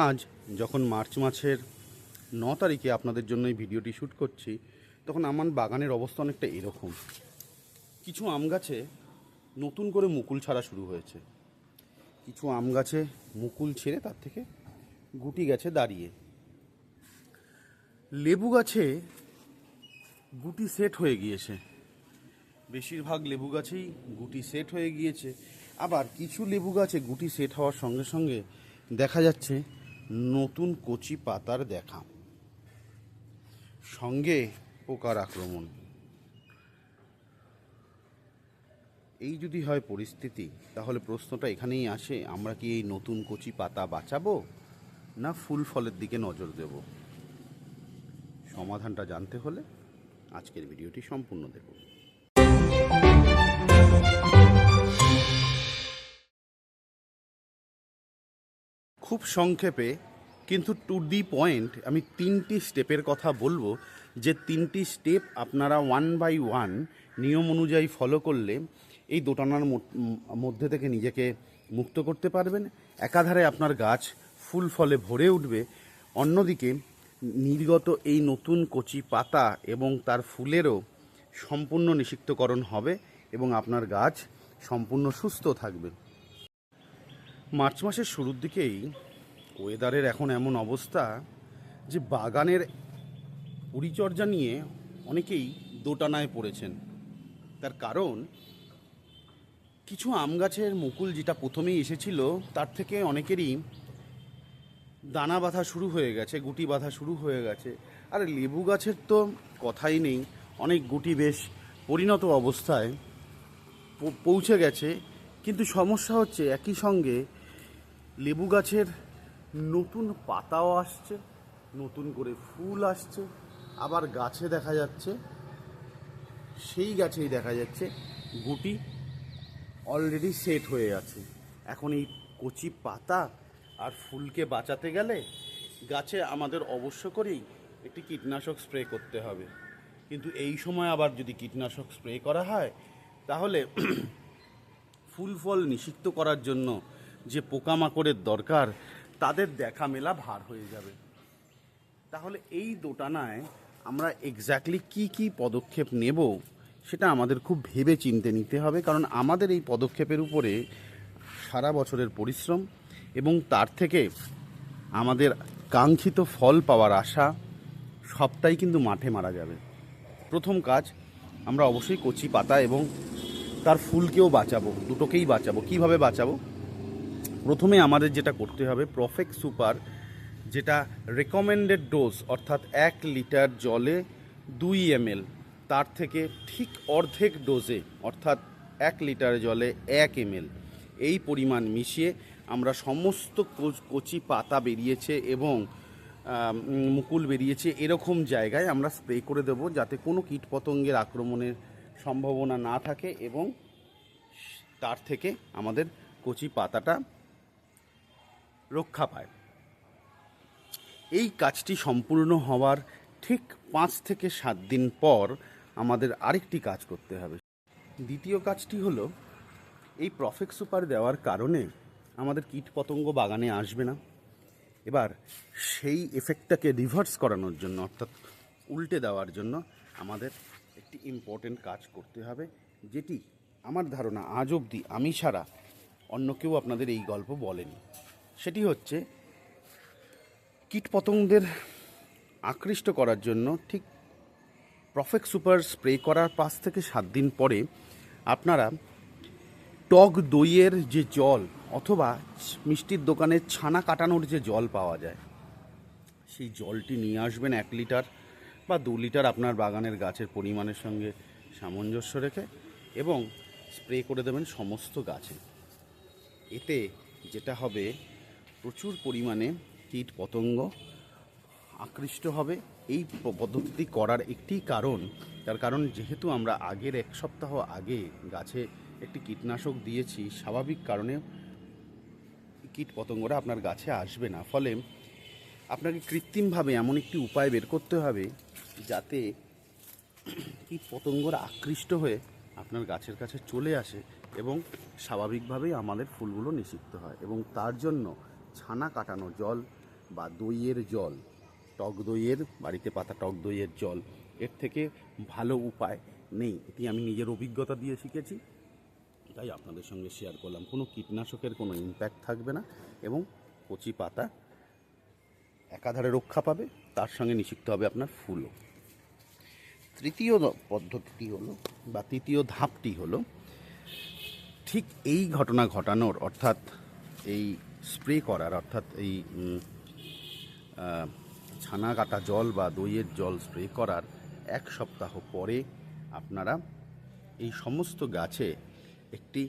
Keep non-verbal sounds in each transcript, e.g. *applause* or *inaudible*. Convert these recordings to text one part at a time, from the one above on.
আজ যখন মার্চ মাসের ন তারিখে আপনাদের জন্য এই ভিডিওটি শ্যুট করছি, তখন আমার বাগানের অবস্থা অনেকটা এরকম। কিছু আম গাছে নতুন করে মুকুল ছাড়া শুরু হয়েছে। কিছু আম গাছে মুকুল ছেড়ে তার থেকে গুটি গাছে দাঁড়িয়ে। লেবু গাছে গুটি সেট হয়ে গিয়েছে। বেশিরভাগ লেবু গাছেই গুটি সেট হয়ে গিয়েছে। আবার কিছু লেবু গাছে গুটি সেট হওয়ার সঙ্গে সঙ্গে দেখা যাচ্ছে নতুন কচি পাতার দেখা। সঙ্গে পোকার আক্রমণ। এই যদি হয় পরিস্থিতি, তাহলে প্রশ্নটা এখানেই আসে, আমরা কি এই নতুন কচি পাতা বাঁচাবো, না ফুল ফলের দিকে নজর দেব? সমাধানটা জানতে হলে আজকের ভিডিওটি সম্পূর্ণ দেখুন। খুব সংক্ষেপে, কিন্তু টু দি পয়েন্ট আমি তিনটি স্টেপের কথা বলব। যে তিনটি স্টেপ আপনারা ওয়ান বাই ওয়ান নিয়ম অনুযায়ী ফলো করলে এই দোটানার মধ্যে থেকে নিজেকে মুক্ত করতে পারবেন। একাধারে আপনার গাছ ফুল ফলে ভরে উঠবে। অন্যদিকে নির্গত এই নতুন কচি পাতা এবং তার ফুলেরও সম্পূর্ণ নিষিক্তকরণ হবে এবং আপনার গাছ সম্পূর্ণ সুস্থ থাকবে। মার্চ মাসের শুরুর দিকেই ওয়েদারের এখন এমন অবস্থা যে বাগানের পরিচর্যা নিয়ে অনেকেই দোটানায় পড়েছেন। তার কারণ, কিছু আম গাছের মুকুল যেটা প্রথমেই এসেছিল, তার থেকে অনেকেরই দানা বাঁধা শুরু হয়ে গেছে, গুটি বাঁধা শুরু হয়ে গেছে। আর লেবু গাছের তো কথাই নেই, অনেক গুটি বেশ পরিণত অবস্থায় পৌঁছে গেছে। কিন্তু সমস্যা হচ্ছে একই সঙ্গে লেবু গাছের নতুন পাতাও আসছে, নতুন করে ফুল আসছে, আবার গাছে দেখা যাচ্ছে, সেই গাছেই দেখা যাচ্ছে, গুটি অলরেডি সেট হয়ে আছে। এখন এই কচি পাতা আর ফুলকে বাঁচাতে গেলে গাছে আমাদের অবশ্য করেই একটি কীটনাশক স্প্রে করতে হবে। কিন্তু এই সময় আবার যদি কীটনাশক স্প্রে করা হয়, তাহলে *clears throat* ফুল ফল নিষিক্ত করার জন্য যে পোকামাকড়ের দরকার, তাদের দেখা মেলা ভার হয়ে যাবে। তাহলে এই দোটানায় আমরা এক্স্যাক্টলি কি কি পদক্ষেপ নেব, সেটা আমাদের খুব ভেবে চিনতে নিতে হবে, কারণ আমাদের এই পদক্ষেপের উপরে সারা বছরের পরিশ্রম এবং তার থেকে আমাদের কাঙ্ক্ষিত ফল পাওয়ার আশা সবটাই কিন্তু মাঠে মারা যাবে। প্রথম কাজ, আমরা অবশ্যই কচি পাতা এবং তার ফুলকেও বাঁচাবো, দুটোকেই বাঁচাবো। কীভাবে বাঁচাবো? প্রথমে আমাদের যেটা করতে হবে প্রফেক্ট সুপার যেটা রেকমেন্ডেড ডোজ অর্থাৎ এক লিটার জলে দুই এমএল তার থেকে ঠিক অর্ধেক ডোজে অর্থাৎ এক লিটার জলে এক এমএল এই পরিমাণ মিশিয়ে আমরা সমস্ত কচ- কচি পাতা বেরিয়েছে এবং মুকুল বেরিয়েছে এরকম জায়গায় আমরা স্প্রে করে দেবো যাতে কোনো কীটপতঙ্গের আক্রমণের সম্ভাবনা না থাকে এবং তার থেকে আমাদের কচি পাতাটা রক্ষা পায়। এই কাজটি সম্পূর্ণ হওয়ার ঠিক পাঁচ থেকে সাত দিন পর আমাদের আরেকটি কাজ করতে হবে। দ্বিতীয় কাজটি হলো, এই প্রফেক্ট সুপার দেওয়ার কারণে আমাদের কীট পতঙ্গ বাগানে আসবে না। এবার সেই এফেক্টটাকে রিভার্স করানোর জন্য, অর্থাৎ উল্টে দেওয়ার জন্য আমাদের একটি ইম্পর্টেন্ট কাজ করতে হবে, যেটি আমার ধারণা আজ অবধি আমি ছাড়া অন্য কেউ আপনাদের এই গল্প বলেনি। সেটি হচ্ছে কীটপতঙ্গদের আকৃষ্ট করার জন্য ঠিক প্রফেক্ট সুপার স্প্রে করার পাঁচ থেকে সাত দিন পরে আপনারা টক দইয়ের যে জল অথবা মিষ্টির দোকানে ছানা কাটানোর যে জল পাওয়া যায়, সেই জলটি নিয়ে আসবেন এক লিটার বা দু লিটার আপনার বাগানের গাছের পরিমাণের সঙ্গে সামঞ্জস্য রেখে এবং স্প্রে করে দেবেন সমস্ত গাছে। এতে যেটা হবে প্রচুর পরিমাণে কীট পতঙ্গ আকৃষ্ট হবে। এই পদ্ধতিটি করার একটি কারণ, তার কারণ যেহেতু আমরা আগের এক সপ্তাহ আগে গাছে একটি কীটনাশক দিয়েছি, স্বাভাবিক কারণে কীট পতঙ্গরা আপনার গাছে আসবে না। ফলে আপনাকে কৃত্রিমভাবে এমন একটি উপায় বের করতে হবে যাতে কীট পতঙ্গরা আকৃষ্ট হয়ে আপনার গাছের কাছে চলে আসে এবং স্বাভাবিকভাবেই আমাদের ফুলগুলো নিষিক্ত হয় এবং তার জন্য ছানা কাটানো জল বা দইয়ের জল, টক দইয়ের, বাড়িতে পাতা টক দইয়ের জল, এর থেকে ভালো উপায় নেই। এটি আমি নিজের অভিজ্ঞতা দিয়ে শিখেছি, তাই আপনাদের সঙ্গে শেয়ার করলাম। কোনো কীটনাশকের কোনো ইম্প্যাক্ট থাকবে না এবং কচি পাতা একাধারে রক্ষা পাবে, তার সঙ্গে নিষিক্ত হবে আপনার ফুলও। তৃতীয় পদ্ধতিটি হলো, বা তৃতীয় ধাপটি হলো, ঠিক এই ঘটনা ঘটানোর, অর্থাৎ এই স্প্রে করার, অর্থাৎ এই ছানা কাটা জল বা দইয়ের জল স্প্রে করার এক সপ্তাহ পরে আপনারা এই সমস্ত গাছে একটি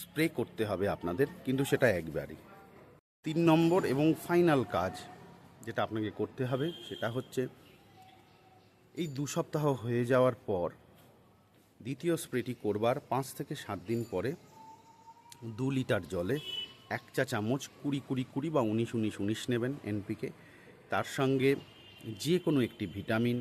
স্প্রে করতে হবে আপনাদের, কিন্তু সেটা একবারই। তিন নম্বর এবং ফাইনাল কাজ যেটা আপনাকে করতে হবে, সেটা হচ্ছে এই দু সপ্তাহ হয়ে যাওয়ার পর দ্বিতীয় স্প্রেটি করবার পাঁচ থেকে সাত দিন পরে দু লিটার জলে এক চা চামচ কুড়ি কুড়ি কুড়ি বা উনিশ উনিশ উনিশ নেবেন এনপিকে। তার সঙ্গে যে কোনো একটি ভিটামিন,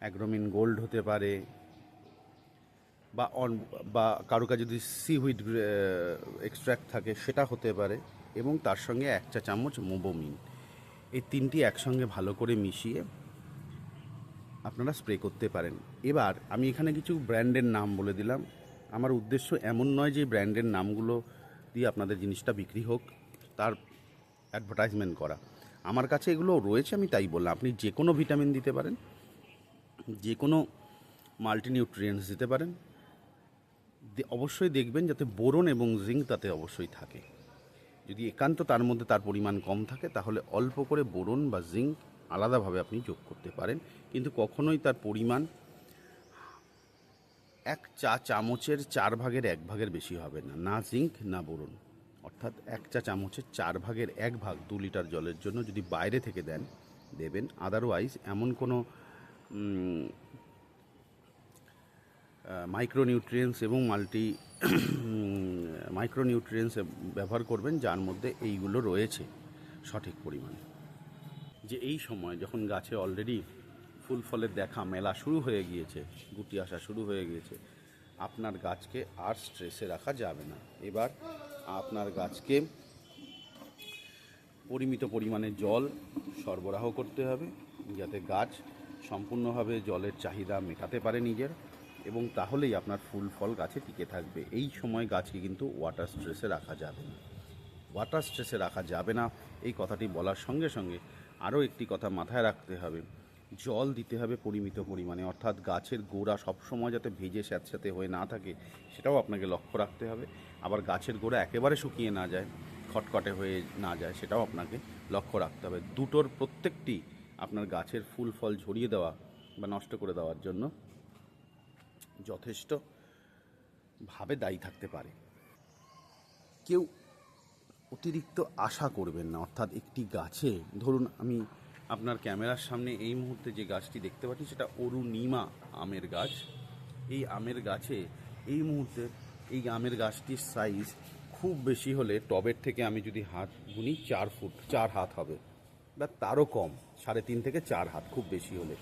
অ্যাগ্রোমিন গোল্ড হতে পারে বা অন, বা কারও কাছে যদি সিহুইড এক্সট্র্যাক্ট থাকে সেটা হতে পারে এবং তার সঙ্গে এক চা চামচ মোবোমিন। এই তিনটি একসঙ্গে ভালো করে মিশিয়ে আপনারা স্প্রে করতে পারেন। এবার আমি এখানে কিছু ব্র্যান্ডের নাম বলে দিলাম। আমার উদ্দেশ্য এমন নয় যে ব্র্যান্ডের নামগুলো দিয়ে আপনাদের জিনিসটা বিক্রি হোক, তার অ্যাডভার্টাইজমেন্ট করা। আমার কাছে এগুলো রয়েছে, আমি তাই বললাম। আপনি যে কোনো ভিটামিন দিতে পারেন, যে কোনো মাল্টিনিউট্রিয়েন্টস দিতে পারেন। অবশ্যই দেখবেন যাতে বোরন এবং জিঙ্ক তাতে অবশ্যই থাকে। যদি একান্ত তার মধ্যে তার পরিমাণ কম থাকে, তাহলে অল্প করে বোরন বা জিঙ্ক আলাদাভাবে আপনি যোগ করতে পারেন। কিন্তু কখনোই তার পরিমাণ এক চা চামচের চার ভাগের এক ভাগের বেশি হবে না। না জিঙ্ক, না বোরন। অর্থাৎ এক চা চামচের চার ভাগের এক ভাগ দু লিটার জলের জন্য যদি বাইরে থেকে দেন, দেবেন। আদারওয়াইজ এমন কোনো মাইক্রোনিউট্রিয়েন্টস এবং মাল্টি মাইক্রোনিউট্রিয়েন্টস ব্যবহার করবেন, যার মধ্যে এইগুলো রয়েছে সঠিক পরিমাণে। যে এই সময় যখন গাছে অলরেডি ফুল ফলের দেখা মেলা শুরু হয়ে গিয়েছে, গুটি আসা শুরু হয়ে গিয়েছে। আপনার গাছকে আর স্ট্রেসে রাখা যাবে না। এবার আপনার গাছকে পরিমিত পরিমাণে জল সরবরাহ করতে হবে, যাতে গাছ সম্পূর্ণভাবে জলের চাহিদা মেটাতে পারে নিজের, এবং তাহলেই আপনার ফুল ফল গাছে টিকে থাকবে। এই সময় গাছকে কিন্তু ওয়াটার স্ট্রেসে রাখা যাবে না। ওয়াটার স্ট্রেসে রাখা যাবে না, এই কথাটি বলার সঙ্গে সঙ্গে আরও একটি কথা মাথায় রাখতে হবে। জল দিতে হবে পরিমিত পরিমাণে, অর্থাৎ গাছের গোড়া সবসময় যাতে ভেজে স্যাঁতস্যাঁতে হয়ে না থাকে, সেটাও আপনাকে লক্ষ্য রাখতে হবে। আবার গাছের গোড়া একেবারে শুকিয়ে না যায়, খটখটে হয়ে না যায়, সেটাও আপনাকে লক্ষ্য রাখতে হবে। দুটোর প্রত্যেকটি আপনার গাছের ফুল ফল ঝরিয়ে দেওয়া বা নষ্ট করে দেওয়ার জন্য যথেষ্ট ভাবে দায়ী থাকতে পারে। কেউ অতিরিক্ত আশা করবেন না, অর্থাৎ একটি গাছে, ধরুন আমি আপনার ক্যামেরার সামনে এই মুহূর্তে যে গাছটি দেখতে পাচ্ছি সেটা অরুণিমা আমের গাছ। এই আমের গাছে এই মুহূর্তে এই আমের গাছটির সাইজ খুব বেশি হলে টবের থেকে আমি যদি হাত গুনি চার ফুট, চার হাত হবে। বা তারও কম, সাড়ে তিন থেকে চার হাত খুব বেশি হলে।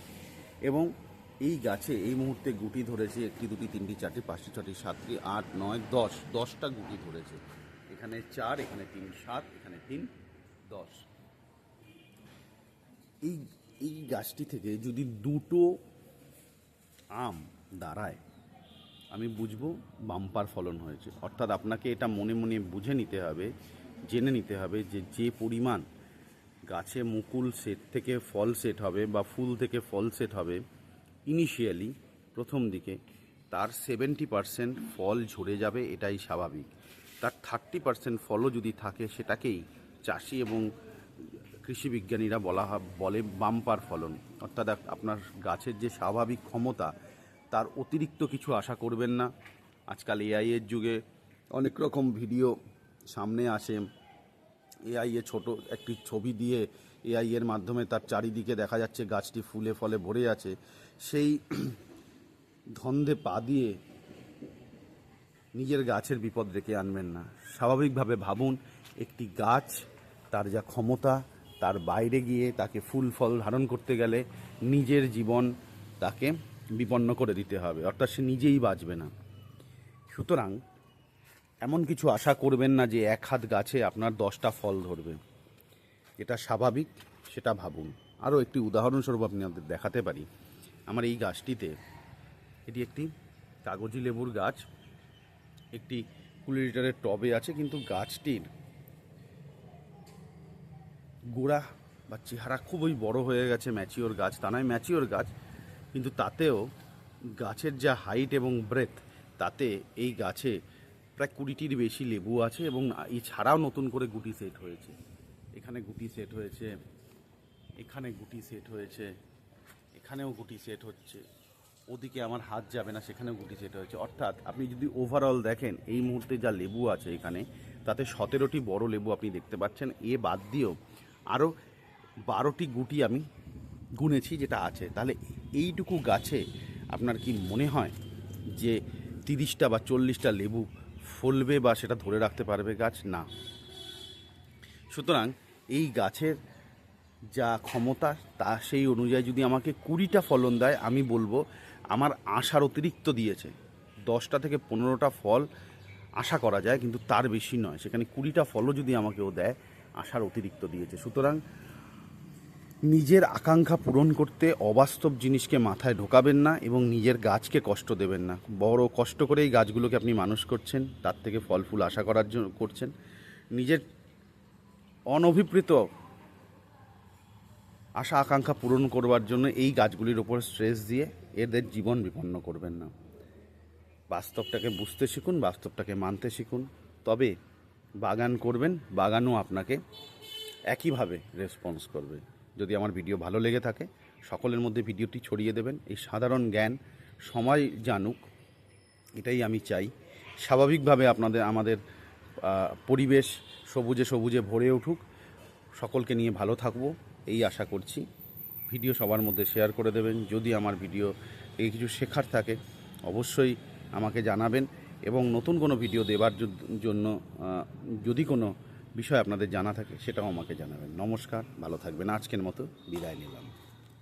এবং এই গাছে এই মুহূর্তে গুটি ধরেছে একটি, দুটি, তিনটি, চারটি, পাঁচটি ছটি সাতটি, আট, নয়, দশ, দশটা গুটি ধরেছে। এখানে চার, এখানে তিন, সাত, এখানে তিন, দশ। এই এই গাছটি থেকে যদি দুটো আম দাঁড়ায়, আমি বুঝব বাম্পার ফলন হয়েছে। অর্থাৎ আপনাকে এটা মনে মনে বুঝে নিতে হবে, জেনে নিতে হবে যে যে পরিমাণ গাছে মুকুল সেট থেকে ফল সেট হবে বা ফুল থেকে ফল সেট হবে ইনিশিয়ালি প্রথম দিকে তার সেভেন্টি পারসেন্ট ফল ঝরে যাবে, এটাই স্বাভাবিক। তার থার্টি পারসেন্ট ফলও যদি থাকে, সেটাকেই চাষি এবং কৃষি বিজ্ঞানীরা বলা বলে বাম্পার ফলন। অর্থাৎ আপনার গাছের যে স্বাভাবিক ক্ষমতা, তার অতিরিক্ত কিছু আশা করবেন না। আজকাল এআই এর যুগে অনেক রকম ভিডিও সামনে আসে। এআই এ ছোট একটি ছবি দিয়ে এআই এর মাধ্যমে তার চারিদিকে দেখা যাচ্ছে গাছটি ফুলে ফলে ভরে আছে। সেই ধন্দে পা দিয়ে নিজের গাছের বিপদ ডেকে আনবেন না। স্বাভাবিকভাবে ভাবুন, একটি গাছ, তার যা ক্ষমতা তার বাইরে গিয়ে তাকে ফুল ফল ধারণ করতে গেলে নিজের জীবন তাকে বিপন্ন করে দিতে হবে। অর্থাৎ সে নিজেই বাঁচবে না। সুতরাং এমন কিছু আশা করবেন না যে এক হাত গাছে আপনার দশটা ফল ধরবে। এটা স্বাভাবিক, সেটা ভাবুন। আরও একটি উদাহরণস্বরূপ আপনাদের দেখাতে পারি। আমার এই গাছটিতে এটি একটি কাগজি লেবুর গাছ, একটি কুড়ি লিটারের টবে আছে, কিন্তু গাছটির গোড়া বা চেহারা খুবই বড় হয়ে গেছে ম্যাচিওর গাছ। তা নয়, ম্যাচিওর গাছ, কিন্তু তাতেও গাছের যা হাইট এবং ব্রেথ, তাতে এই গাছে প্রায় কুড়িটির বেশি লেবু আছে এবং এছাড়াও নতুন করে গুটি সেট হয়েছে। এখানে গুটি সেট হয়েছে, এখানে গুটি সেট হয়েছে, এখানেও গুটি সেট হচ্ছে। ওদিকে আমার হাত যাবে না, সেখানেও গুটি সেট হয়েছে। অর্থাৎ আপনি যদি ওভারঅল দেখেন, এই মুহূর্তে যা লেবু আছে এখানে, তাতে সতেরোটি বড় লেবু আপনি দেখতে পাচ্ছেন। এ বাদ দিয়েও আরও বারোটি গুটি আমি গুনেছি যেটা আছে। তাহলে এইটুকু গাছে আপনার কি মনে হয় যে তিরিশটা বা চল্লিশটা লেবু ফলবে বা সেটা ধরে রাখতে পারবে গাছ? না। সুতরাং এই গাছের যা ক্ষমতা, তা সেই অনুযায়ী যদি আমাকে কুড়িটা ফলন দেয়, আমি বলব আমার আশার অতিরিক্ত দিয়েছে। দশটা থেকে পনেরোটা ফল আশা করা যায়, কিন্তু তার বেশি নয়। সেখানে কুড়িটা ফলও যদি আমাকেও দেয় আশার অতিরিক্ত দিয়েছে। সুতরাং নিজের আকাঙ্ক্ষা পূরণ করতে অবাস্তব জিনিসকে মাথায় ঢোকাবেন না এবং নিজের গাছকে কষ্ট দেবেন না। বড় কষ্ট করে এই গাছগুলোকে আপনি মানুষ করছেন, তার থেকে ফল ফুল আশা করার জন্য করছেন। নিজের অনভিপ্রেত আশা আকাঙ্ক্ষা পূরণ করবার জন্য এই গাছগুলির ওপর স্ট্রেস দিয়ে এদের জীবন বিপন্ন করবেন না। বাস্তবটাকে বুঝতে শিখুন, বাস্তবটাকে মানতে শিখুন। তবে বাগান করবেন, বাগানও আপনাকে একইভাবে রেসপন্স করবে। যদি আমার ভিডিও ভালো লেগে থাকে, সকলের মধ্যে ভিডিওটি ছড়িয়ে দেবেন। এই সাধারণ জ্ঞান সময় জানুক, এটাই আমি চাই। স্বাভাবিকভাবে আপনাদের, আমাদের পরিবেশ সবুজে সবুজে ভরে উঠুক। সকলকে নিয়ে ভালো থাকব, এই আশা করছি। ভিডিও সবার মধ্যে শেয়ার করে দেবেন। যদি আমার ভিডিও এই কিছু শেখার থাকে, অবশ্যই আমাকে জানাবেন। এবং নতুন কোনো ভিডিও দেবার জন্য যদি কোনো বিষয় আপনাদের জানা থাকে, সেটাও আমাকে জানাবেন। নমস্কার, ভালো থাকবেন। আজকের মতো বিদায় নিলাম।